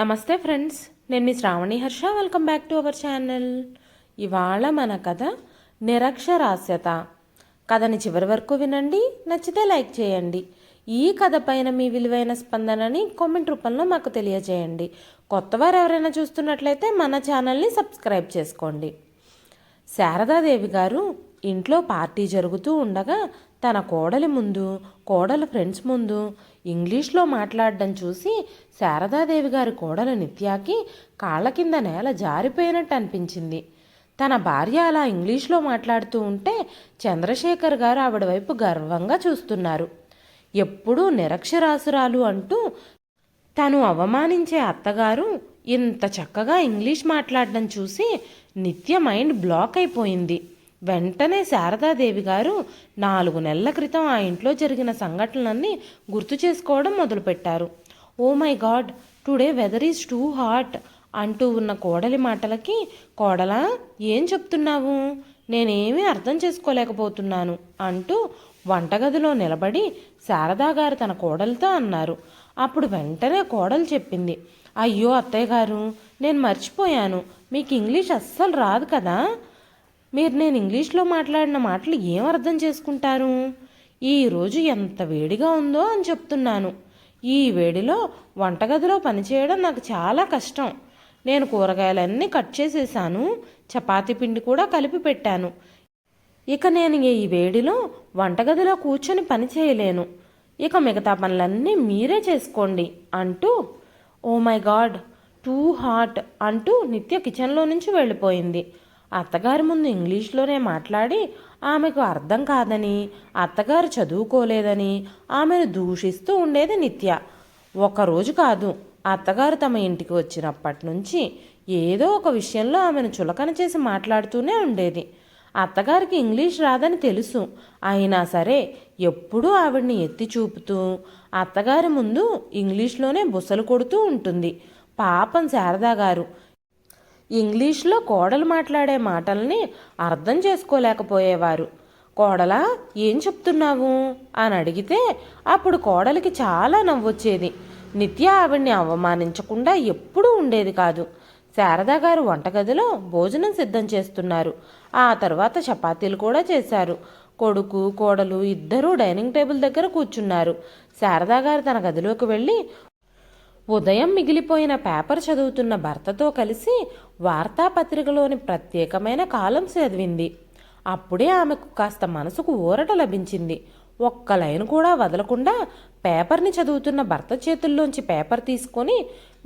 నమస్తే ఫ్రెండ్స్ నేను మీ Sravani Harsha. Welcome back to our channel ఇవాళ మన కథ నిరక్షరాస్యత. కథని చివరి వరకు వినండి నచ్చితే లైక్ చేయండి. ఈ కథ పైన మీ విలువైన స్పందనని కామెంట్ రూపంలో మాకు తెలియజేయండి. కొత్తవారు ఎవరైనా చూస్తున్నట్లయితే మన ఛానల్ని సబ్స్క్రైబ్ చేసుకోండి. శారదాదేవి గారు ఇంట్లో పార్టీ జరుగుతూ ఉండగా తన కోడలి ముందు కోడల ఫ్రెండ్స్ ముందు ఇంగ్లీష్లో మాట్లాడడం చూసి శారదాదేవి గారి కోడల నిత్యాకి కాళ్ళ కింద నేల జారిపోయినట్టు అనిపించింది. తన భార్య అలా ఇంగ్లీష్లో మాట్లాడుతూ ఉంటే చంద్రశేఖర్ గారు ఆవిడ వైపు గర్వంగా చూస్తున్నారు. ఎప్పుడూ నిరక్షరాసురాలు అంటూ తను అవమానించే అత్తగారు ఇంత చక్కగా ఇంగ్లీష్ మాట్లాడడం చూసి నిత్య మైండ్ బ్లాక్ అయిపోయింది. వెంటనే శారదాదేవి గారు నాలుగు నెలల క్రితం ఆ ఇంట్లో జరిగిన సంఘటనలన్నీ గుర్తు చేసుకోవడం మొదలుపెట్టారు. ఓ my god today weather is too hot అంటూ ఉన్న కోడలి మాటలకి కోడలా ఏం చెప్తున్నావు? నేనేమీ అర్థం చేసుకోలేకపోతున్నాను అంటూ వంటగదిలో నిలబడి శారదా గారు తన కోడలితో అన్నారు. అప్పుడు వెంటనే కోడలు చెప్పింది అయ్యో అత్తయ్య గారు నేను మర్చిపోయాను. మీకు ఇంగ్లీష్ అస్సలు రాదు కదా? మీరు నేను ఇంగ్లీష్లో మాట్లాడిన మాటలు ఏం అర్థం చేసుకుంటారు? ఈరోజు ఎంత వేడిగా ఉందో అని చెప్తున్నాను. ఈ వేడిలో వంటగదిలో పనిచేయడం నాకు చాలా కష్టం. నేను కూరగాయలన్నీ కట్ చేసేసాను. చపాతీ పిండి కూడా కలిపి పెట్టాను. ఇక నేను ఈ వేడిలో వంటగదిలో కూర్చొని పని చేయలేను. ఇక మిగతా పనులన్నీ మీరే చేసుకోండి అంటూ oh my god too hot అంటూ నిత్య కిచెన్లో నుంచి వెళ్ళిపోయింది. అత్తగారి ముందు ఇంగ్లీష్లోనే మాట్లాడి ఆమెకు అర్థం కాదని అత్తగారు చదువుకోలేదని ఆమెను దూషిస్తూ ఉండేది నిత్య. ఒకరోజు కాదు అత్తగారు తమ ఇంటికి వచ్చినప్పటి నుంచి ఏదో ఒక విషయంలో ఆమెను చులకన చేసి మాట్లాడుతూనే ఉండేది. అత్తగారికి ఇంగ్లీష్ రాదని తెలుసు. అయినా సరే ఎప్పుడూ ఆవిడ్ని ఎత్తి చూపుతూ అత్తగారి ముందు ఇంగ్లీష్లోనే బుసలు కొడుతూ ఉంటుంది. పాపం శారదా గారు ఇంగ్లీష్లో కోడలు మాట్లాడే మాటల్ని అర్థం చేసుకోలేకపోయేవారు. కోడలా ఏం చెప్తున్నావు? అని అడిగితే అప్పుడు కోడలికి చాలా నవ్వొచ్చేది. నిత్య ఆవిడ్ని అవమానించకుండా ఎప్పుడూ ఉండేది కాదు. శారదా గారు వంటగదిలో భోజనం సిద్ధం చేస్తున్నారు. ఆ తర్వాత చపాతీలు కూడా చేశారు. కొడుకు కోడలు ఇద్దరూ డైనింగ్ టేబుల్ దగ్గర కూర్చున్నారు. శారదా గారు తన గదిలోకి వెళ్ళి ఉదయం మిగిలిపోయిన పేపర్ చదువుతున్న భర్తతో కలిసి వార్తాపత్రికలోని ప్రత్యేకమైన కాలం చదివింది. అప్పుడే ఆమెకు కాస్త మనసుకు ఊరట లభించింది. ఒక్క లైన్ కూడా వదలకుండా పేపర్ని చదువుతున్న భర్త చేతుల్లోంచి పేపర్ తీసుకొని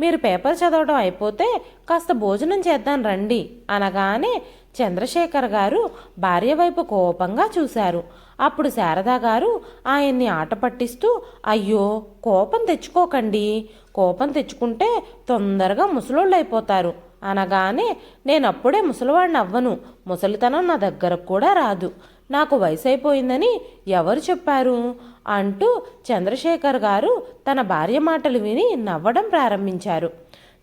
మీరు పేపర్ చదవడం అయిపోతే కాస్త భోజనం చేద్దాం రండి అనగానే చంద్రశేఖర్ గారు భార్య వైపు కోపంగా చూశారు. అప్పుడు శారదా గారు ఆయన్ని ఆట పట్టిస్తూ అయ్యో కోపం తెచ్చుకోకండి. కోపం తెచ్చుకుంటే తొందరగా ముసలోళ్ళైపోతారు. అనగానే నేను అప్పుడే ముసలివాడిని అవ్వను ముసలితనం నా దగ్గరకు కూడా రాదు. నాకు వయసు అయిపోయిందని ఎవరు చెప్పారు? అంటూ చంద్రశేఖర్ గారు తన భార్య మాటలు విని నవ్వడం ప్రారంభించారు.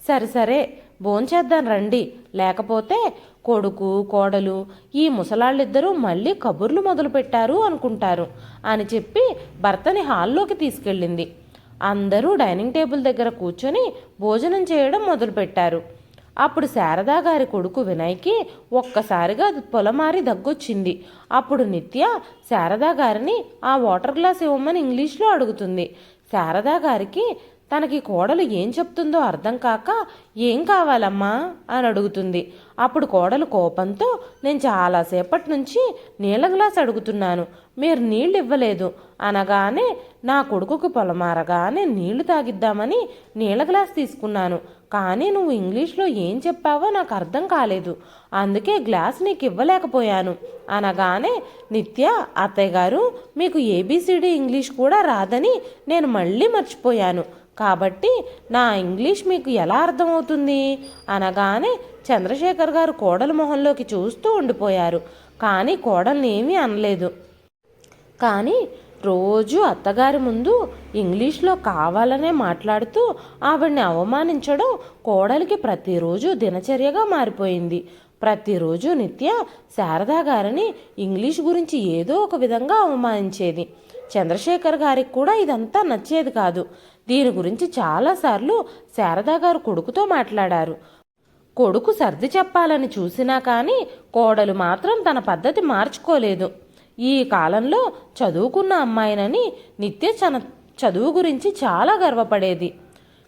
సరే సరే. భోంచేద్దాం రండి. లేకపోతే కొడుకు కోడలు ఈ ముసలాళ్ళిద్దరూ మళ్ళీ కబుర్లు మొదలుపెట్టారు అనుకుంటారు అని చెప్పి భర్తని హాల్లోకి తీసుకెళ్ళింది. అందరూ డైనింగ్ టేబుల్ దగ్గర కూర్చొని భోజనం చేయడం మొదలుపెట్టారు. అప్పుడు శారదా గారి కొడుకు వినయ్కి ఒక్కసారిగా పొలమారి దగ్గొచ్చింది. అప్పుడు నిత్య శారదా గారిని ఆ వాటర్ గ్లాస్ ఇవ్వమని ఇంగ్లీష్లో అడుగుతుంది. శారదా గారికి తనకి కోడలు ఏం చెప్తుందో అర్థం కాక ఏం కావాలమ్మా? అని అడుగుతుంది. అప్పుడు కోడలు కోపంతో నేను చాలాసేపటి నుంచి నీళ్ళ గ్లాస్ అడుగుతున్నాను. మీరు నీళ్ళు ఇవ్వలేదు. అనగానే నా కొడుకుకు పొలమారగానే నీళ్ళు తాగిద్దామని నీళ్ళ గ్లాస్ తీసుకున్నాను. కానీ నువ్వు ఇంగ్లీష్లో ఏం చెప్పావో నాకు అర్థం కాలేదు. అందుకే గ్లాస్ నీకు ఇవ్వలేకపోయాను. అనగానే నిత్య అత్తయ్య గారు మీకు ఏబిసిడి ఇంగ్లీష్ కూడా రాదని నేను మళ్ళీ మర్చిపోయాను. కాబట్టి నా ఇంగ్లీష్ మీకు ఎలా అర్థమవుతుంది? అనగానే చంద్రశేఖర్ గారు కోడల మొహంలోకి చూస్తూ ఉండిపోయారు. కానీ కోడల్ని ఏమీ అనలేదు. కానీ రోజు అత్తగారి ముందు ఇంగ్లీష్లో కావాలనే మాట్లాడుతూ ఆవిడ్ని అవమానించడం కోడలికి ప్రతిరోజు దినచర్యగా మారిపోయింది. ప్రతిరోజు నిత్య శారదా గారిని ఇంగ్లీష్ గురించి ఏదో ఒక విధంగా అవమానించేది. చంద్రశేఖర్ గారికి కూడా ఇదంతా నచ్చేది కాదు. దీని గురించి చాలాసార్లు శారదా గారు కొడుకుతో మాట్లాడారు. కొడుకు సర్ది చెప్పాలని చూసినా కానీ కోడలు మాత్రం తన పద్ధతి మార్చుకోలేదు. ఈ కాలంలో చదువుకున్న అమ్మాయినని నిత్య చన చదువు గురించి చాలా గర్వపడేది.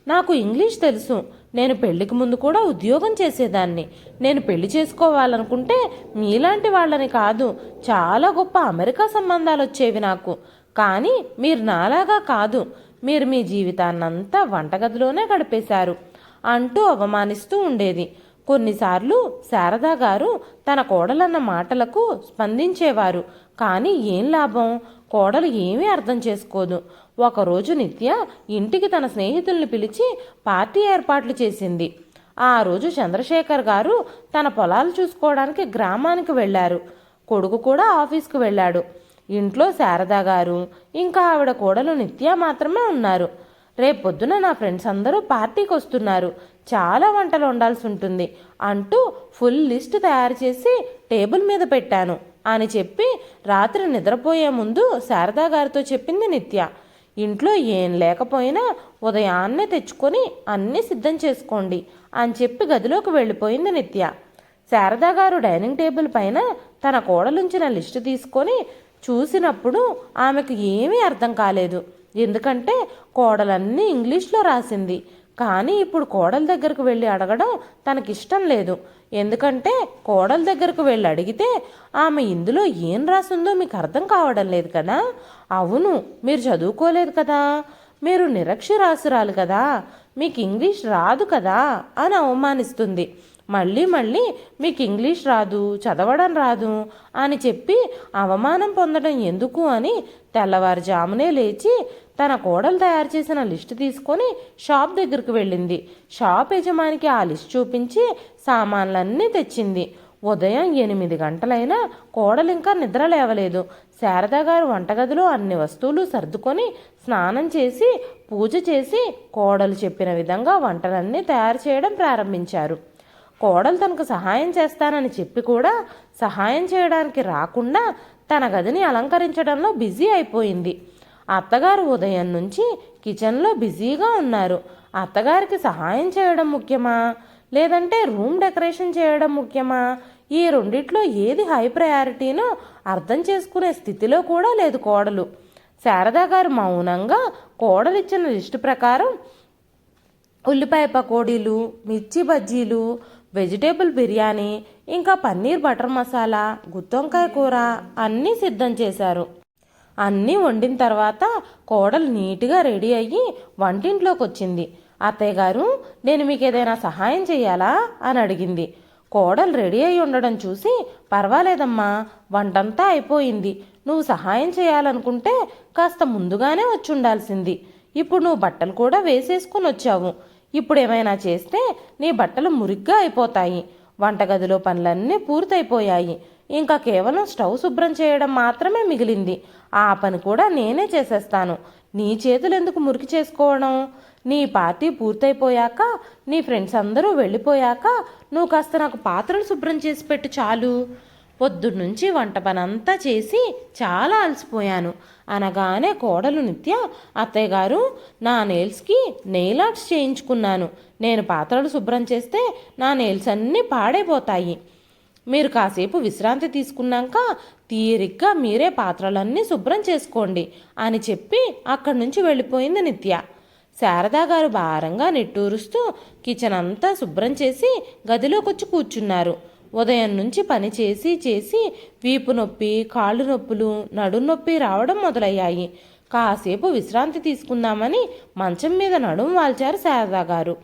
నాకు ఇంగ్లీష్ తెలుసు. నేను పెళ్ళికి ముందు కూడా ఉద్యోగం చేసేదాన్ని. నేను పెళ్ళి చేసుకోవాలనుకుంటే మీలాంటి వాళ్ళని కాదు చాలా గొప్ప అమెరికా సంబంధాలు వచ్చేవి నాకు. కానీ మీరు నాలాగా కాదు. మీరు మీ జీవితాన్నంతా వంటగదిలోనే గడిపేశారు. అంటూ అవమానిస్తూ ఉండేది. కొన్నిసార్లు శారదా గారు తన కోడలన్న మాటలకు స్పందించేవారు. కానీ ఏం లాభం? కోడలు ఏమీ అర్థం చేసుకోదు. ఒకరోజు నిత్య ఇంటికి తన స్నేహితుల్ని పిలిచి పార్టీ ఏర్పాట్లు చేసింది. ఆ రోజు చంద్రశేఖర్ గారు తన పొలాలు చూసుకోవడానికి గ్రామానికి వెళ్ళారు. కొడుకు కూడా ఆఫీస్కి వెళ్ళాడు. ఇంట్లో శారదా గారు ఇంకా ఆవిడ కోడలు నిత్య మాత్రమే ఉన్నారు. రేపొద్దున నా ఫ్రెండ్స్ అందరూ పార్టీకి వస్తున్నారు. చాలా వంటలు వండాల్సి ఉంటుంది అంటూ ఫుల్ లిస్ట్ తయారు చేసి టేబుల్ మీద పెట్టాను అని చెప్పి రాత్రి నిద్రపోయే ముందు శారదా గారితో చెప్పింది నిత్య. ఇంట్లో ఏం లేకపోయినా ఉదయాన్నే తెచ్చుకొని అన్నీ సిద్ధం చేసుకోండి అని చెప్పి గదిలోకి వెళ్ళిపోయింది నిత్య. శారదా గారు డైనింగ్ టేబుల్ పైన తన కోడలుంచిన లిస్టు తీసుకొని చూసినప్పుడు ఆమెకు ఏమీ అర్థం కాలేదు. ఎందుకంటే కోడలన్నీ ఇంగ్లీష్లో రాసింది. కానీ ఇప్పుడు కోడల దగ్గరకు వెళ్ళి అడగడం తనకిష్టం లేదు. ఎందుకంటే కోడల దగ్గరకు వెళ్ళి అడిగితే ఆమె ఇందులో ఏం రాసిందో మీకు అర్థం కావడం లేదు కదా? అవును మీరు చదువుకోలేదు కదా? మీరు నిరక్షరాసురాలు కదా? మీకు ఇంగ్లీష్ రాదు కదా? అని అవమానిస్తుంది. మళ్ళీ మళ్ళీ మీకు ఇంగ్లీష్ రాదు చదవడం రాదు అని చెప్పి అవమానం పొందడం ఎందుకు అని తెల్లవారుజామునే లేచి తన కోడలు తయారు చేసిన లిస్టు తీసుకొని షాప్ దగ్గరికి వెళ్ళింది. షాప్ యజమానికి ఆ లిస్ట్ చూపించి సామాన్లన్నీ తెచ్చింది. ఉదయం ఎనిమిది గంటలైనా కోడలు ఇంకా నిద్ర లేవలేదు. శారదా గారు వంటగదిలో అన్ని వస్తువులు సర్దుకొని స్నానం చేసి పూజ చేసి కోడలు చెప్పిన విధంగా వంటలన్నీ తయారు చేయడం ప్రారంభించారు. కోడలు తనకు సహాయం చేస్తానని చెప్పి కూడా సహాయం చేయడానికి రాకుండా తన గదిని అలంకరించడంలో బిజీ అయిపోయింది. అత్తగారు ఉదయం నుంచి కిచెన్లో బిజీగా ఉన్నారు. అత్తగారికి సహాయం చేయడం ముఖ్యమా? లేదంటే రూమ్ డెకరేషన్ చేయడం ముఖ్యమా? ఈ రెండిట్లో ఏది హై ప్రయారిటీనో అర్థం చేసుకునే స్థితిలో కూడా లేదు కోడలు. శారదా గారు మౌనంగా కోడలిచ్చిన లిస్టు ప్రకారం ఉల్లిపాయ పకోడీలు మిర్చి బజ్జీలు వెజిటేబుల్ బిర్యానీ ఇంకా పన్నీర్ బటర్ మసాలా గుత్తొంకాయ కూర అన్నీ సిద్ధం చేశారు. అన్నీ వండిన తర్వాత కోడలు నీట్గా రెడీ అయ్యి వంటింట్లోకి వచ్చింది అత్తయ్య గారు నేను మీకు ఏదైనా సహాయం చేయాలా? అని అడిగింది. కోడలు రెడీ అయి ఉండడం చూసి పర్వాలేదమ్మా వంటంతా అయిపోయింది. నువ్వు సహాయం చేయాలనుకుంటే కాస్త ముందుగానే వచ్చి ఉండాల్సింది ఇప్పుడు నువ్వు బట్టలు కూడా వేసేసుకుని వచ్చావు ఇప్పుడు ఏమైనా చేస్తే నీ బట్టలు మురిగ్గా అయిపోతాయి. వంటగదిలో పనులన్నీ పూర్తయిపోయాయి. ఇంకా కేవలం స్టవ్ శుభ్రం చేయడం మాత్రమే మిగిలింది. ఆ పని కూడా నేనే చేసేస్తాను. నీ చేతులు ఎందుకు మురికి చేసుకోవడం? నీ పార్టీ పూర్తయిపోయాక నీ ఫ్రెండ్స్ అందరూ వెళ్ళిపోయాక నువ్వు కాస్త నాకు పాత్రలు శుభ్రం చేసి పెట్టు చాలు. పొద్దున్నుంచి వంట పనంతా చేసి చాలా అలసిపోయాను. అనగానే కోడలు నిత్య అత్తయ్య గారు నా నెయిల్స్కి నెయిల్ ఆర్ట్స్ చేయించుకున్నాను. నేను పాత్రలు శుభ్రం చేస్తే నా నెయిల్స్ అన్నీ పాడైపోతాయి. మీరు కాసేపు విశ్రాంతి తీసుకున్నాక తీరిగ్గా మీరే పాత్రలన్నీ శుభ్రం చేసుకోండి అని చెప్పి అక్కడి నుంచి వెళ్ళిపోయింది నిత్య. శారదా గారు భారంగా నిట్టూరుస్తూ కిచెన్ అంతా శుభ్రం చేసి గదిలోకి వచ్చి కూర్చున్నారు. ఉదయం నుంచి పని చేసి చేసి వీపు నొప్పి కాళ్ళు నొప్పులు నడుం నొప్పి రావడం మొదలయ్యాయి. కాసేపు విశ్రాంతి తీసుకుందామని మంచం మీద నడుం వాల్చారు శారదా గారు.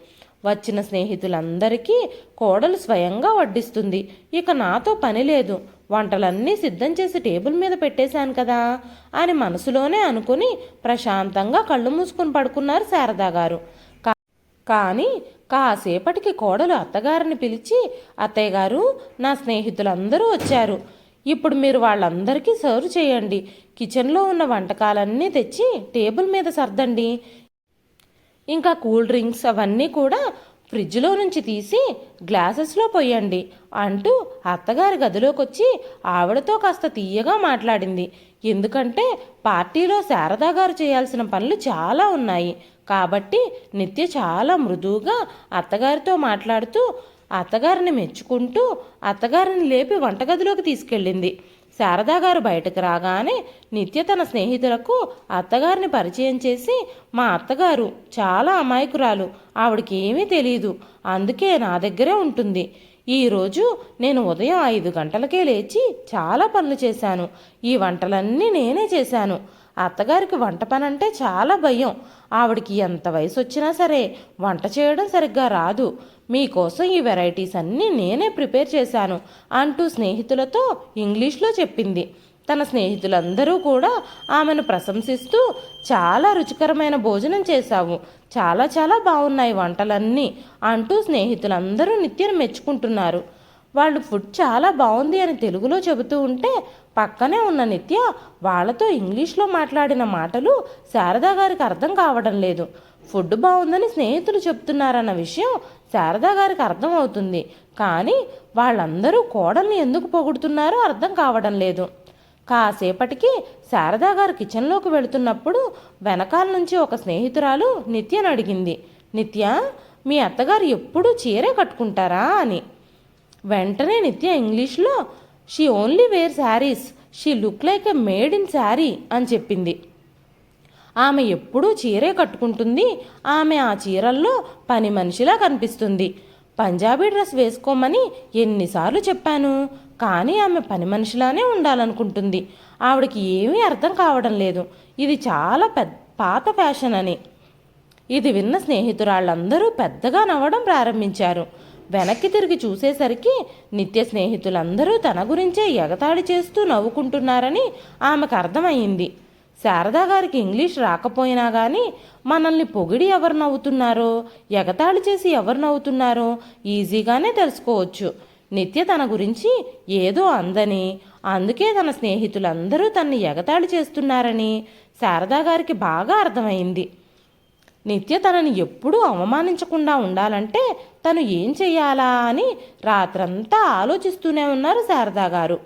వచ్చిన స్నేహితులందరికీ కోడలు స్వయంగా వడ్డిస్తుంది. ఇక నాతో పని లేదు. వంటలన్నీ సిద్ధం చేసి టేబుల్ మీద పెట్టేశాను కదా అని మనసులోనే అనుకుని ప్రశాంతంగా కళ్ళు మూసుకుని పడుకున్నారు శారదా గారు. కా- కానీ కాసేపటికి కోడలు అత్తగారిని పిలిచి అత్తయ్య గారు నా స్నేహితులందరూ వచ్చారు. ఇప్పుడు మీరు వాళ్ళందరికీ సర్వ్ చేయండి. కిచెన్లో ఉన్న వంటకాలన్నీ తెచ్చి టేబుల్ మీద సర్దండి. ఇంకా కూల్ డ్రింక్స్ అవన్నీ కూడా ఫ్రిడ్జ్లో నుంచి తీసి గ్లాసెస్లో పోయండి అంటూ అత్తగారి గదిలోకి వచ్చి ఆవిడతో కాస్త తీయగా మాట్లాడింది. ఎందుకంటే పార్టీలో శారదా గారు చేయాల్సిన పనులు చాలా ఉన్నాయి. కాబట్టి నిత్య చాలా మృదువుగా అత్తగారితో మాట్లాడుతూ అత్తగారిని మెచ్చుకుంటూ అత్తగారిని లేపి వంటగదిలోకి తీసుకెళ్ళింది. శారదా గారు బయటకు రాగానే నిత్య తన స్నేహితులకు అత్తగారిని పరిచయం చేసి మా అత్తగారు చాలా అమాయకురాలు ఆవిడకి ఏమీ తెలియదు అందుకే నా దగ్గరే ఉంటుంది. ఈరోజు నేను ఉదయం ఐదు గంటలకే లేచి చాలా పనులు చేశాను. ఈ వంటలన్నీ నేనే చేశాను. అత్తగారికి వంట పని అంటే చాలా భయం. ఆవిడకి ఎంత వయసు వచ్చినా సరే వంట చేయడం సరిగ్గా రాదు. మీకోసం ఈ వెరైటీస్ అన్నీ నేనే ప్రిపేర్ చేశాను అంటూ స్నేహితులతో ఇంగ్లీష్లో చెప్పింది. తన స్నేహితులందరూ కూడా ఆమెను ప్రశంసిస్తూ చాలా రుచికరమైన భోజనం చేశావు. చాలా చాలా బాగున్నాయి వంటలన్నీ అంటూ స్నేహితులందరూ నిత్యం మెచ్చుకుంటున్నారు. వాళ్ళు ఫుడ్ చాలా బాగుంది అని తెలుగులో చెబుతూ ఉంటే పక్కనే ఉన్న నిత్య వాళ్ళతో ఇంగ్లీష్లో మాట్లాడిన మాటలు శారదా గారికి అర్థం కావడం లేదు. ఫుడ్ బాగుందని స్నేహితులు చెప్తున్నారన్న విషయం శారదా గారికి అర్థం అవుతుంది. కానీ వాళ్ళందరూ కోడల్ని ఎందుకు పొగుడుతున్నారో అర్థం కావడం లేదు. కాసేపటికి శారదా గారు కిచెన్లోకి వెళుతున్నప్పుడు వెనకాల నుంచి ఒక స్నేహితురాలు నిత్యను అడిగింది. నిత్య మీ అత్తగారు ఎప్పుడూ చీరే కట్టుకుంటారా అని. వెంటనే నిత్య ఇంగ్లీష్లో she only wear saris she look like a maid in sari అని చెప్పింది. ఆమె ఎప్పుడూ చీరే కట్టుకుంటుంది. ఆమె ఆ చీరల్లో పని మనిషిలా కనిపిస్తుంది. పంజాబీ డ్రెస్ వేసుకోమని ఎన్నిసార్లు చెప్పాను. కానీ ఆమె పని మనిషిలానే ఉండాలనుకుంటుంది. ఆవిడకి ఏమీ అర్థం కావడం లేదు. ఇది చాలా పెద్ద పాత ఫ్యాషన్ అని. ఇది విన్న స్నేహితురాళ్ళందరూ పెద్దగా నవ్వడం ప్రారంభించారు. వెనక్కి తిరిగి చూసేసరికి నిత్య స్నేహితులందరూ తన గురించే ఎగతాళి చేస్తూ నవ్వుకుంటున్నారని ఆమెకు అర్థమయ్యింది. శారదా గారికి ఇంగ్లీష్ రాకపోయినా కానీ మనల్ని పొగిడి ఎవరు నవ్వుతున్నారో ఎగతాళి చేసి ఎవరు నవ్వుతున్నారో ఈజీగానే తెలుసుకోవచ్చు. నిత్య తన గురించి ఏదో అందని అందుకే తన స్నేహితులందరూ తన్ని ఎగతాళి చేస్తున్నారని శారదా గారికి బాగా అర్థమైంది నిత్య తనని ఎప్పుడూ అవమానించకుండా ఉండాలంటే తను ఏం చెయ్యాలా అని రాత్రంతా ఆలోచిస్తూనే ఉన్నారు శారదా గారు.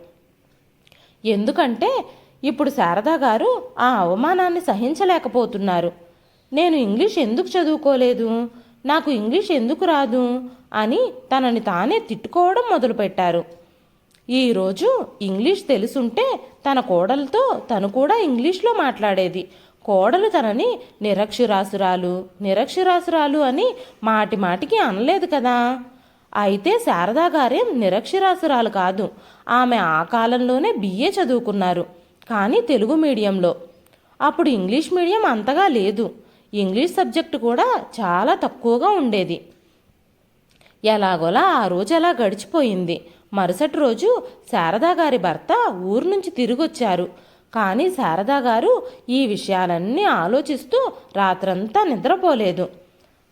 ఎందుకంటే ఇప్పుడు శారదా గారు ఆ అవమానాన్ని సహించలేకపోతున్నారు. నేను ఇంగ్లీష్ ఎందుకు చదువుకోలేదు? నాకు ఇంగ్లీష్ ఎందుకు రాదు? అని తనని తానే తిట్టుకోవడం మొదలుపెట్టారు. ఈరోజు ఇంగ్లీష్ తెలుసుంటే తన కోడలతో తను కూడా ఇంగ్లీష్లో మాట్లాడేది. కోడలు తనని నిరక్షరాసురాలు నిరక్షరాసురాలు అని మాటి మాటికి అనలేదు కదా. అయితే శారదా గారేం నిరక్షరాసురాలు కాదు. ఆమె ఆ కాలంలోనే బిఏ చదువుకున్నారు కానీ తెలుగు మీడియంలో. అప్పుడు ఇంగ్లీష్ మీడియం అంతగా లేదు. ఇంగ్లీష్ సబ్జెక్టు కూడా చాలా తక్కువగా ఉండేది. ఎలాగోలా ఆ రోజు అలా గడిచిపోయింది. మరుసటి రోజు శారదా గారి భర్త ఊరు నుంచి తిరిగొచ్చారు. కానీ శారదా గారు ఈ విషయాలన్నీ ఆలోచిస్తూ రాత్రంతా నిద్రపోలేదు.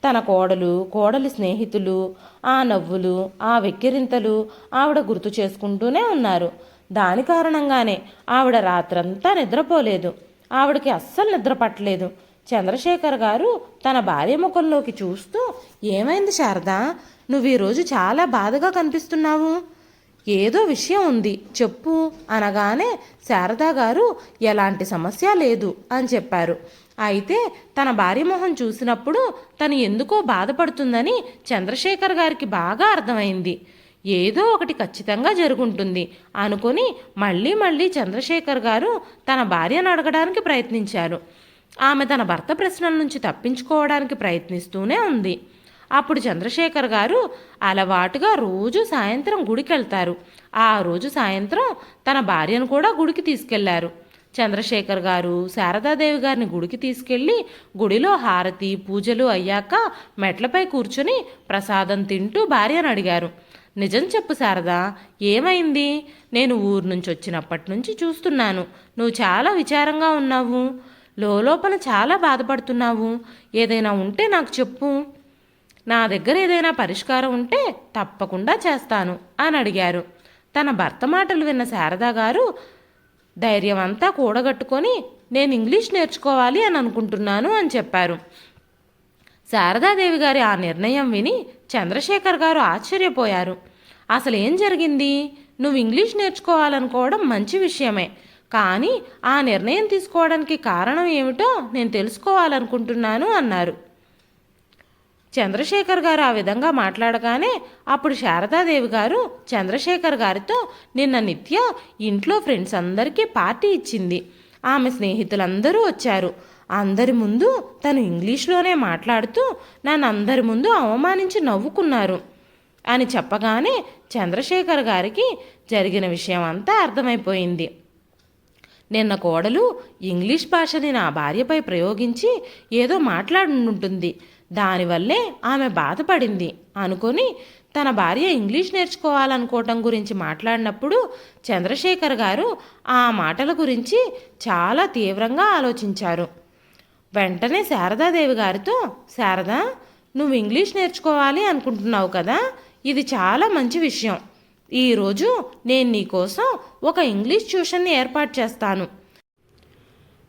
తన కోడలు కోడలి స్నేహితులు ఆ నవ్వులు ఆ వెక్కిరింతలు ఆవిడ గుర్తు చేసుకుంటూనే ఉన్నారు. దాని కారణంగానే ఆవిడ రాత్రంతా నిద్రపోలేదు. ఆవిడకి అస్సలు నిద్ర పట్టలేదు. చంద్రశేఖర్ గారు తన భార్య ముఖంలోకి చూస్తూ ఏమైంది శారదా? నువ్వు ఈరోజు చాలా బాధగా కనిపిస్తున్నావు. ఏదో విషయం ఉంది చెప్పు అనగానే శారదా గారు ఎలాంటి సమస్య లేదు అని చెప్పారు. అయితే తన భార్య మొహం చూసినప్పుడు తను ఎందుకో బాధపడుతుందని చంద్రశేఖర్ గారికి బాగా అర్థమైంది. ఏదో ఒకటి ఖచ్చితంగా జరుగుంటుంది అనుకొని మళ్ళీ మళ్ళీ చంద్రశేఖర్ గారు తన భార్యను అడగడానికి ప్రయత్నించారు. ఆమె తన భర్త ప్రశ్నల నుంచి తప్పించుకోవడానికి ప్రయత్నిస్తూనే ఉంది. అప్పుడు చంద్రశేఖర్ గారు అలవాటుగా రోజు సాయంత్రం గుడికి వెళ్తారు ఆ రోజు సాయంత్రం తన భార్యను కూడా గుడికి తీసుకెళ్ళారు. చంద్రశేఖర్ గారు శారదాదేవి గారిని గుడికి తీసుకెళ్ళి గుడిలో హారతి పూజలు అయ్యాక మెట్లపై కూర్చుని ప్రసాదం తింటూ భార్యను అడిగారు. నిజం చెప్పు శారదా ఏమైంది? నేను ఊరు నుంచి వచ్చినప్పటి నుంచి చూస్తున్నాను. నువ్వు చాలా విచారంగా ఉన్నావు. లోపల చాలా బాధపడుతున్నావు. ఏదైనా ఉంటే నాకు చెప్పు. నా దగ్గర ఏదైనా పరిష్కారం ఉంటే తప్పకుండా చేస్తాను అని అడిగారు. తన భర్త మాటలు విన్న శారదా గారు ధైర్యం అంతా కూడగట్టుకొని నేను ఇంగ్లీష్ నేర్చుకోవాలి అని అనుకుంటున్నాను అని చెప్పారు. శారదాదేవి గారి ఆ నిర్ణయం విని చంద్రశేఖర్ గారు ఆశ్చర్యపోయారు. అసలు ఏం జరిగింది? నువ్వు ఇంగ్లీష్ నేర్చుకోవాలనుకోవడం మంచి విషయమే. కానీ ఆ నిర్ణయం తీసుకోవడానికి కారణం ఏమిటో నేను తెలుసుకోవాలనుకుంటున్నాను అన్నారు. చంద్రశేఖర్ గారు ఆ విధంగా మాట్లాడగానే అప్పుడు శారదాదేవి గారు చంద్రశేఖర్ గారితో నిన్న నిత్య ఇంట్లో ఫ్రెండ్స్ అందరికీ పార్టీ ఇచ్చింది. ఆమె స్నేహితులందరూ వచ్చారు. అందరి ముందు తను ఇంగ్లీష్లోనే మాట్లాడుతూ నన్ను అందరి ముందు అవమానించి నవ్వుకున్నారు అని చెప్పగానే చంద్రశేఖర్ గారికి జరిగిన విషయం అంతా అర్థమైపోయింది. నిన్న కోడలు ఇంగ్లీష్ భాషని నా భార్యపై ప్రయోగించి ఏదో మాట్లాడుంటుంది. దానివల్లే ఆమె బాధపడింది. అనుకొని తన భార్య ఇంగ్లీష్ నేర్చుకోవాలనుకోవటం గురించి మాట్లాడినప్పుడు చంద్రశేఖర్ గారు ఆ మాటల గురించి చాలా తీవ్రంగా ఆలోచించారు. వెంటనే శారదాదేవి గారితో శారదా నువ్వు ఇంగ్లీష్ నేర్చుకోవాలి అనుకుంటున్నావు కదా? ఇది చాలా మంచి విషయం. ఈరోజు నేను నీకోసం ఒక ఇంగ్లీష్ ట్యూషన్ని ఏర్పాటు చేస్తాను.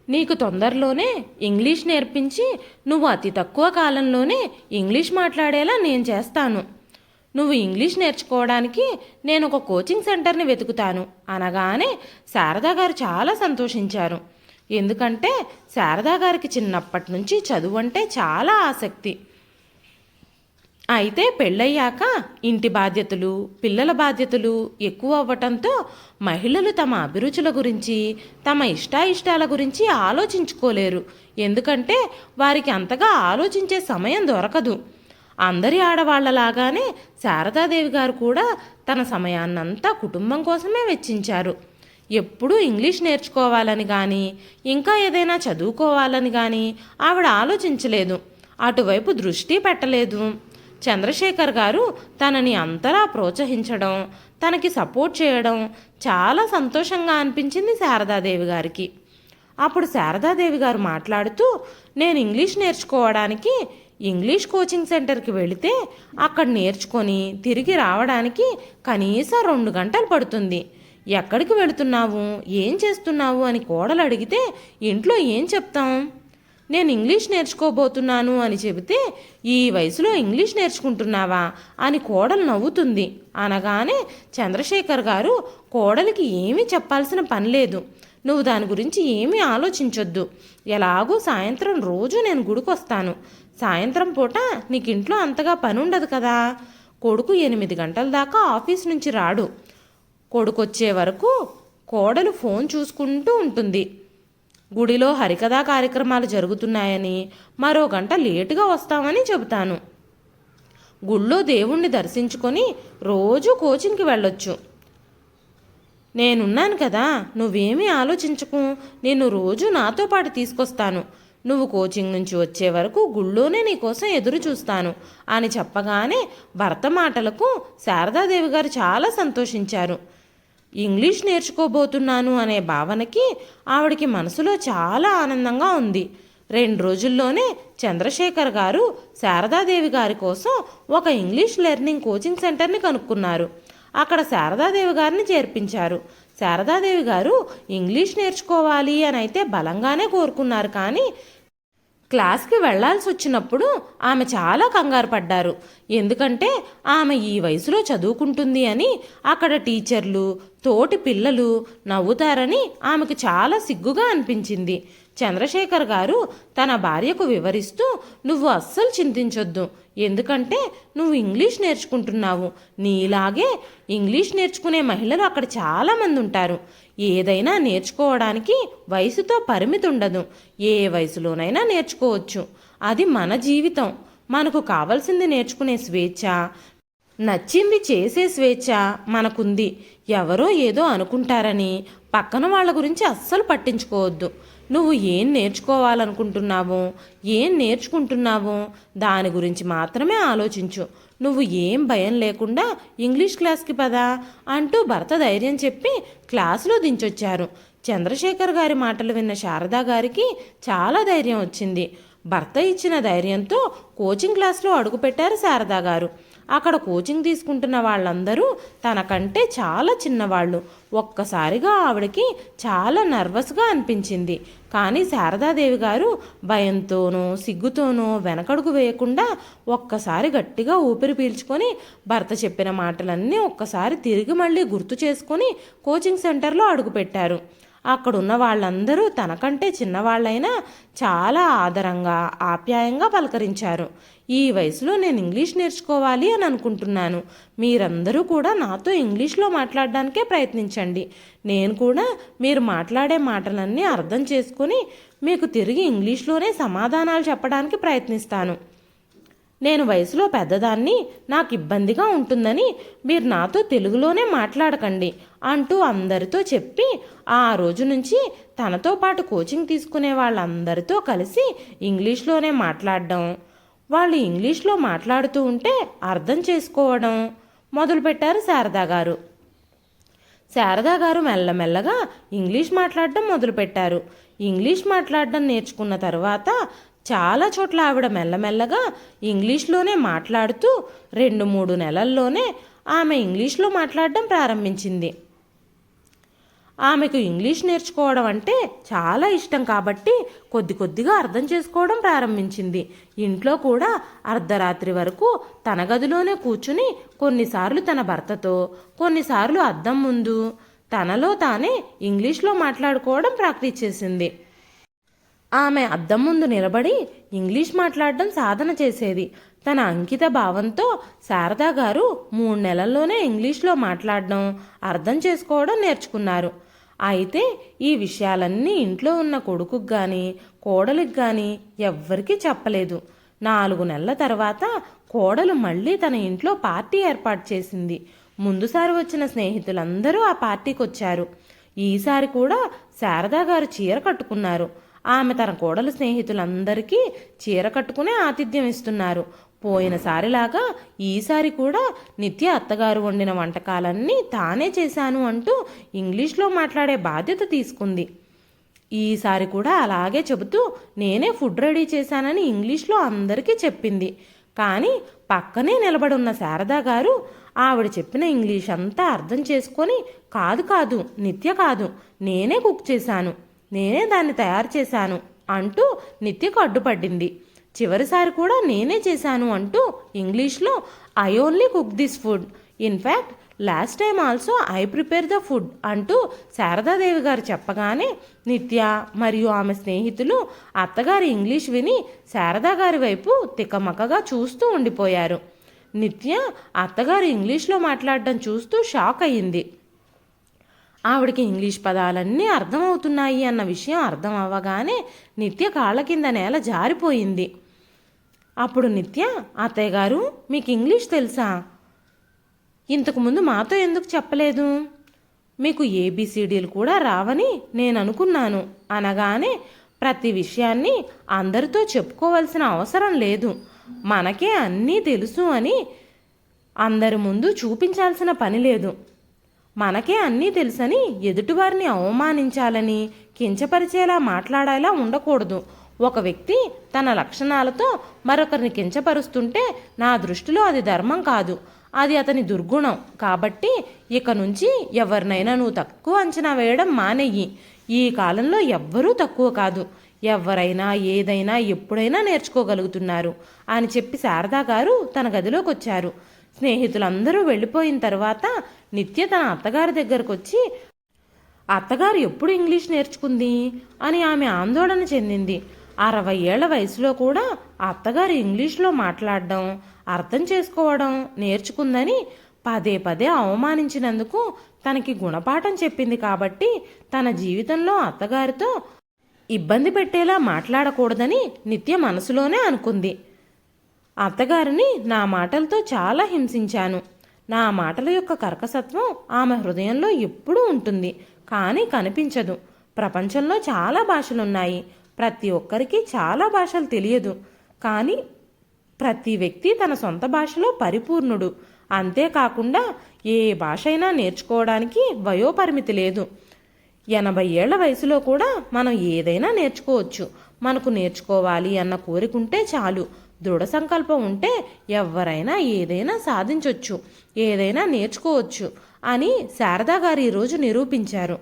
నీకు తొందరలోనే ఇంగ్లీష్ నేర్పించి నువ్వు అతి తక్కువ కాలంలోనే ఇంగ్లీష్ మాట్లాడేలా నేను చేస్తాను. నువ్వు ఇంగ్లీష్ నేర్చుకోవడానికి నేను ఒక కోచింగ్ సెంటర్ని వెతుకుతాను. అనగానే శారదా గారు చాలా సంతోషించారు. ఎందుకంటే శారదా గారికి చిన్నప్పటి నుంచి చదువు అంటే చాలా ఆసక్తి. అయితే పెళ్ళయ్యాక ఇంటి బాధ్యతలు పిల్లల బాధ్యతలు ఎక్కువ అవ్వటంతో మహిళలు తమ అభిరుచుల గురించి తమ ఇష్టాయిష్టాల గురించి ఆలోచించుకోలేరు. ఎందుకంటే వారికి అంతగా ఆలోచించే సమయం దొరకదు. అందరి ఆడవాళ్ళలాగానే శారదాదేవి గారు కూడా తన సమయాన్నంతా కుటుంబం కోసమే వెచ్చించారు. ఎప్పుడూ ఇంగ్లీష్ నేర్చుకోవాలని కానీ ఇంకా ఏదైనా చదువుకోవాలని కానీ ఆవిడ ఆలోచించలేదు. అటువైపు దృష్టి పెట్టలేదు. చంద్రశేఖర్ గారు తనని అంతలా ప్రోత్సహించడం తనకి సపోర్ట్ చేయడం చాలా సంతోషంగా అనిపించింది శారదాదేవి గారికి. అప్పుడు శారదాదేవి గారు మాట్లాడుతూ నేను ఇంగ్లీష్ నేర్చుకోవడానికి ఇంగ్లీష్ కోచింగ్ సెంటర్కి వెళితే అక్కడ నేర్చుకొని తిరిగి రావడానికి కనీసం రెండు గంటలు పడుతుంది. ఎక్కడికి వెళుతున్నావు? ఏం చేస్తున్నావు? అని కోడలు అడిగితే ఇంట్లో ఏం చెప్తాం? నేను ఇంగ్లీష్ నేర్చుకోబోతున్నాను అని చెబితే ఈ వయసులో ఇంగ్లీష్ నేర్చుకుంటున్నావా? అని కోడలు నవ్వుతుంది. అనగానే చంద్రశేఖర్ గారు కోడలికి ఏమీ చెప్పాల్సిన పని లేదు. నువ్వు దాని గురించి ఏమీ ఆలోచించొద్దు. ఎలాగో సాయంత్రం రోజు నేను గుడికొస్తాను. సాయంత్రం పూట నీకు ఇంట్లో అంతగా పని ఉండదు కదా. కొడుకు ఎనిమిది గంటల దాకా ఆఫీస్ నుంచి రాడు. కొడుకొచ్చే వరకు కోడలు ఫోన్ చూసుకుంటూ ఉంటుంది. గుడిలో హరికథా కార్యక్రమాలు జరుగుతున్నాయని మరో గంట లేటుగా వస్తామని చెబుతాను. గుళ్ళో దేవుణ్ణి దర్శించుకొని రోజు కోచింగ్కి వెళ్ళొచ్చు. నేనున్నాను కదా నువ్వేమీ ఆలోచించకు. నేను రోజు నాతో పాటు తీసుకొస్తాను. నువ్వు కోచింగ్ నుంచి వచ్చే వరకు గుళ్ళోనే నీకోసం ఎదురు చూస్తాను అని చెప్పగానే భర్త మాటలకు శారదాదేవి గారు చాలా సంతోషించారు. ఇంగ్లీష్ నేర్చుకోబోతున్నాను అనే భావనకి ఆవిడికి మనసులో చాలా ఆనందంగా ఉంది. రెండు రోజుల్లోనే చంద్రశేఖర్ గారు శారదాదేవి గారి కోసం ఒక ఇంగ్లీష్ లెర్నింగ్ కోచింగ్ సెంటర్ని కనుక్కున్నారు. అక్కడ శారదాదేవి గారిని చేర్పించారు. శారదాదేవి గారు ఇంగ్లీష్ నేర్చుకోవాలి అని అయితే బలంగానే కోరుకున్నారు కానీ క్లాస్కి వెళ్ళాల్సి వచ్చినప్పుడు ఆమె చాలా కంగారు పడ్డారు. ఎందుకంటే ఆమె ఈ వయసులో చదువుకుంటుంది అని అక్కడ టీచర్లు తోటి పిల్లలు నవ్వుతారని ఆమెకు చాలా సిగ్గుగా అనిపించింది. చంద్రశేఖర్ గారు తన భార్యకు వివరిస్తూ నువ్వు అస్సలు చింతించొద్దు. ఎందుకంటే నువ్వు ఇంగ్లీష్ నేర్చుకుంటున్నావు. నీలాగే ఇంగ్లీష్ నేర్చుకునే మహిళలు అక్కడ చాలామంది ఉంటారు. ఏదైనా నేర్చుకోవడానికి వయసుతో పరిమితి ఉండదు ఏ వయసులోనైనా నేర్చుకోవచ్చు. అది మన జీవితం. మనకు కావలసింది నేర్చుకునే స్వేచ్ఛ నచ్చింది చేసే స్వేచ్ఛ మనకుంది. ఎవరో ఏదో అనుకుంటారని పక్కన వాళ్ళ గురించి అస్సలు పట్టించుకోవద్దు. నువ్వు ఏం నేర్చుకోవాలనుకుంటున్నావో ఏం నేర్చుకుంటున్నావో దాని గురించి మాత్రమే ఆలోచించు. నువ్వు ఏం భయం లేకుండా ఇంగ్లీష్ క్లాస్కి పదా అంటూ భర్త ధైర్యం చెప్పి క్లాసులో దించొచ్చారు. చంద్రశేఖర్ గారి మాటలు విన్న శారదా గారికి చాలా ధైర్యం వచ్చింది. భర్త ఇచ్చిన ధైర్యంతో కోచింగ్ క్లాస్లో అడుగుపెట్టారు శారదా గారు. అక్కడ కోచింగ్ తీసుకుంటున్న వాళ్ళందరూ తనకంటే చాలా చిన్నవాళ్ళు. ఒక్కసారిగా ఆవిడకి చాలా నర్వస్గా అనిపించింది. కానీ శారదాదేవి గారు భయంతోనో సిగ్గుతోనో వెనకడుగు వేయకుండా ఒక్కసారి గట్టిగా ఊపిరి పీల్చుకొని భర్త చెప్పిన మాటలన్నీ ఒక్కసారి తిరిగి మళ్ళీ గుర్తు చేసుకొని కోచింగ్ సెంటర్లో అడుగుపెట్టారు. అక్కడున్న వాళ్ళందరూ తనకంటే చిన్నవాళ్ళైనా చాలా ఆదరంగా ఆప్యాయంగా పలకరించారు. ఈ వయసులో నేను ఇంగ్లీష్ నేర్చుకోవాలి అని అనుకుంటున్నాను. మీరందరూ కూడా నాతో ఇంగ్లీష్లో మాట్లాడడానికే ప్రయత్నించండి. నేను కూడా మీరు మాట్లాడే మాటలన్నీ అర్థం చేసుకుని మీకు తిరిగి ఇంగ్లీష్లోనే సమాధానాలు చెప్పడానికి ప్రయత్నిస్తాను. నేను వయసులో పెద్దదాన్ని నాకు ఇబ్బందిగా ఉంటుందని మీరు నాతో తెలుగులోనే మాట్లాడకండి. అంటూ అందరితో చెప్పి ఆ రోజు నుంచి తనతో పాటు కోచింగ్ తీసుకునే వాళ్ళందరితో కలిసి ఇంగ్లీష్లోనే మాట్లాడడం. వాళ్ళు ఇంగ్లీష్లో మాట్లాడుతూ ఉంటే అర్థం చేసుకోవడం మొదలుపెట్టారు శారదా గారు. శారదా గారు మెల్లమెల్లగా ఇంగ్లీష్ మాట్లాడడం మొదలుపెట్టారు ఇంగ్లీష్ మాట్లాడడం నేర్చుకున్న తర్వాత చాలా చోట్ల ఆవిడ మెల్లమెల్లగా ఇంగ్లీష్లోనే మాట్లాడుతూ రెండు మూడు నెలల్లోనే ఆమె ఇంగ్లీష్లో మాట్లాడడం ప్రారంభించింది. ఆమెకు ఇంగ్లీష్ నేర్చుకోవడం అంటే చాలా ఇష్టం కాబట్టి కొద్ది కొద్దిగా అర్థం చేసుకోవడం ప్రారంభించింది. ఇంట్లో కూడా అర్ధరాత్రి వరకు తన గదిలోనే కూర్చుని కొన్నిసార్లు తన భర్తతో కొన్నిసార్లు అద్దం ముందు తనలో తానే ఇంగ్లీష్లో మాట్లాడుకోవడం ప్రాక్టీస్ చేసింది. ఆమె అద్దం ముందు నిలబడి ఇంగ్లీష్ మాట్లాడడం సాధన చేసేది. తన అంకిత భావంతో శారదా గారు మూడు నెలల్లోనే ఇంగ్లీష్లో మాట్లాడడం అర్థం చేసుకోవడం నేర్చుకున్నారు. అయితే ఈ విషయాలన్నీ ఇంట్లో ఉన్న కొడుకుకు కానీ కోడలికి కానీ ఎవ్వరికీ చెప్పలేదు. నాలుగు నెలల తర్వాత కోడలు మళ్ళీ తన ఇంట్లో పార్టీ ఏర్పాటు చేసింది. ముందుసారి వచ్చిన స్నేహితులందరూ ఆ పార్టీకి వచ్చారు ఈసారి కూడా శారదా గారు చీర కట్టుకున్నారు. ఆమె తన కోడలు స్నేహితులందరికీ చీర కట్టుకునే ఆతిథ్యం ఇస్తున్నారు. పోయినసారిలాగా ఈసారి కూడా నిత్య అత్తగారు వండిన వంటకాలన్నీ తానే చేశాను అంటూ ఇంగ్లీష్లో మాట్లాడే బాధ్యత తీసుకుంది. ఈసారి కూడా అలాగే చెబుతూ నేనే ఫుడ్ రెడీ చేశానని ఇంగ్లీష్లో అందరికీ చెప్పింది. కానీ పక్కనే నిలబడున్న శారదా గారు ఆవిడ చెప్పిన ఇంగ్లీష్ అంతా అర్థం చేసుకొని కాదు కాదు నిత్య కాదు నేనే కుక్ చేశాను నేనే దాన్ని తయారు చేశాను అంటూ నిత్యకు అడ్డుపడింది. చివరిసారి కూడా నేనే చేశాను అంటూ ఇంగ్లీష్లో I only cook this food in fact last time also I prepare the food అంటూ శారదాదేవి గారు చెప్పగానే నిత్య మరియు ఆమె స్నేహితులు అత్తగారి ఇంగ్లీష్ విని శారదా గారి వైపు తికమకగా చూస్తూ ఉండిపోయారు. నిత్య అత్తగారు ఇంగ్లీష్లో మాట్లాడడం చూస్తూ షాక్ అయ్యింది. ఆవిడకి ఇంగ్లీష్ పదాలన్నీ అర్థమవుతున్నాయి అన్న విషయం అర్థం అవ్వగానే నిత్య కాళ్ళ కింద నేల జారిపోయింది. అప్పుడు నిత్య అత్తయ్య గారు మీకు ఇంగ్లీష్ తెలుసా? ఇంతకుముందు మాతో ఎందుకు చెప్పలేదు? మీకు ఏబిసిడీలు కూడా రావని నేను అనుకున్నాను. అనగానే ప్రతి విషయాన్ని అందరితో చెప్పుకోవాల్సిన అవసరం లేదు. మనకే అన్నీ తెలుసు అని అందరి ముందు చూపించాల్సిన పని లేదు. మనకే అన్నీ తెలుసని ఎదుటివారిని అవమానించాలని కించపరిచేలా మాట్లాడేలా ఉండకూడదు. ఒక వ్యక్తి తన లక్షణాలతో మరొకరిని కించపరుస్తుంటే నా దృష్టిలో అది ధర్మం కాదు. అది అతని దుర్గుణం. కాబట్టి ఇక నుంచి ఎవరినైనా నువ్వు తక్కువ అంచనా వేయడం మానేయి. ఈ కాలంలో ఎవ్వరూ తక్కువ కాదు. ఎవరైనా ఏదైనా ఎప్పుడైనా నేర్చుకోగలుగుతున్నారు అని చెప్పి శారదా గారు తన గదిలోకి వచ్చారు స్నేహితులందరూ వెళ్ళిపోయిన తర్వాత నిత్య తన అత్తగారి దగ్గరకు వచ్చి అత్తగారు ఎప్పుడు ఇంగ్లీష్ నేర్చుకుంది? అని ఆమె ఆందోళన చెందింది. అరవై ఏళ్ళ వయసులో కూడా అత్తగారు ఇంగ్లీష్లో మాట్లాడడం అర్థం చేసుకోవడం నేర్చుకుందని పదే పదే అవమానించినందుకు తనకి గుణపాఠం చెప్పింది కాబట్టి తన జీవితంలో అత్తగారితో ఇబ్బంది పెట్టేలా మాట్లాడకూడదని నిత్య మనసులోనే అనుకుంది. అత్తగారిని నా మాటలతో చాలా హింసించాను. నా మాటల యొక్క కర్కసత్వం ఆమె హృదయంలో ఎప్పుడూ ఉంటుంది కానీ కనిపించదు. ప్రపంచంలో చాలా భాషలున్నాయి. ప్రతి ఒక్కరికి చాలా భాషలు తెలియదు. కానీ ప్రతి వ్యక్తి తన సొంత భాషలో పరిపూర్ణుడు. అంతేకాకుండా ఏ భాష అయినా నేర్చుకోవడానికి వయోపరిమితి లేదు. ఎనభై ఏళ్ళ వయసులో కూడా మనం ఏదైనా నేర్చుకోవచ్చు. మనకు నేర్చుకోవాలి అన్న కోరిక ఉంటే చాలు. దృఢ సంకల్పం ఉంటే ఎవరైనా ఏదైనా సాధించవచ్చు ఏదైనా నేర్చుకోవచ్చు అని శారదా గారు ఈరోజు నిరూపించారు.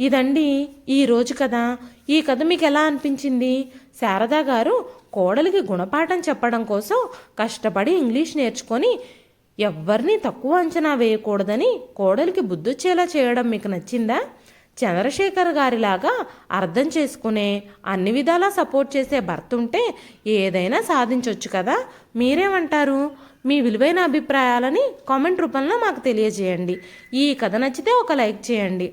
ఇదండి ఈ రోజు కదా ఈ కథ మీకు ఎలా అనిపించింది? శారదా గారు కోడలికి గుణపాఠం చెప్పడం కోసం కష్టపడి ఇంగ్లీష్ నేర్చుకొని ఎవ్వరినీ తక్కువ అంచనా వేయకూడదని కోడలికి బుద్ధొచ్చేలా చేయడం మీకు నచ్చిందా? చంద్రశేఖర్ గారిలాగా అర్థం చేసుకునే అన్ని విధాలా సపోర్ట్ చేసే భర్త ఉంటే ఏదైనా సాధించవచ్చు కదా? మీరేమంటారు? మీ విలువైన అభిప్రాయాలని కామెంట్ రూపంలో మాకు తెలియజేయండి. ఈ కథ నచ్చితే ఒక లైక్ చేయండి.